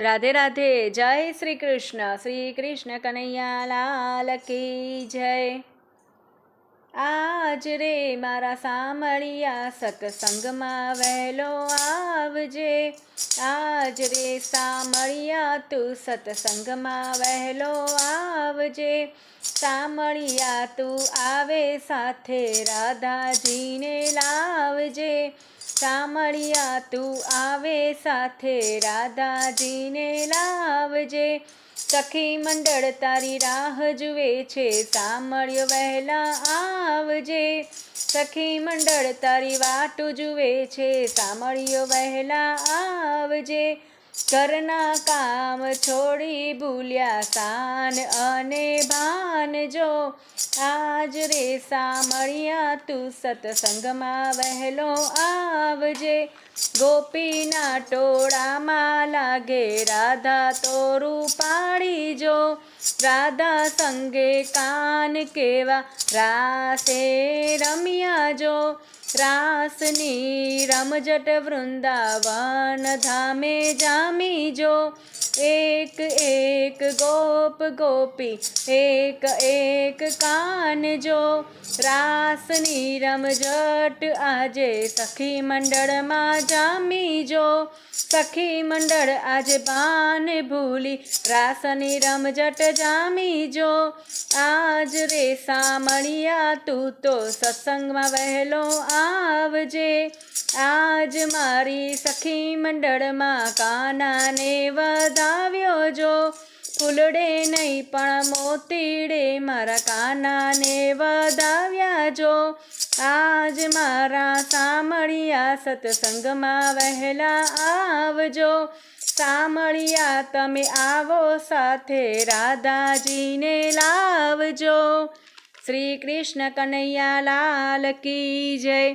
રાધે રાધે, જય શ્રી કૃષ્ણ. શ્રી કૃષ્ણ કનૈયા, લાલ કી જય. આજ રે મારા સામળિયા સત્સંગમાં વહેલો આવજે. આજ રે સામળિયા તું સત્સંગમાં વહેલો આવજે. સામળિયા તું આવે સાથે રાધાજીને લાવજે સામળિયા તું આવે સાથે, રાધાજીને લાવજે. સખી મંડળ તારી રાહ જુએ છે સામળ્યો વહેલા આવજે. સખી મંડળ તારી વાટ જુએ છે સામળ્યો વહેલા આવજે. ઘરના કામ છોડી ભૂલ્યા, સાન અને ભાન જો, આજ રે સામળિયા તું સતસંગમાં વહેલો આવજે. ગોપીના ટોળામાં લાગે રાધા તોરું પાડી જો. રાધા સંગે કાન કેવા રાસે રમ્યા જો. રાસની રમજટ વૃંદાવન ધામે જામી જો. એક એક ગોપ ગોપી એક એક કાન જો રાસની રમઝટ આજે સખી મંડળમાં જામી જો સખી મંડળ આજે પાન ભૂલી રાસની રમઝટ જામી જો આજ રે સામણિયા તું તો સત્સંગમાં વહેલો આવજે આજ મારી સખી મંડળમાં કાનાને વધાવ્યો જો. ફૂલડે નહીં પણ મોતીડે મારા કાનાને વધાવ્યા જો. આજ મારા સામળિયા સત્સંગમાં વહેલા આવજો. સામળિયા તમે આવો સાથે, રાધાજીને લાવજો. શ્રી કૃષ્ણ કનૈયા લાલ કી જય.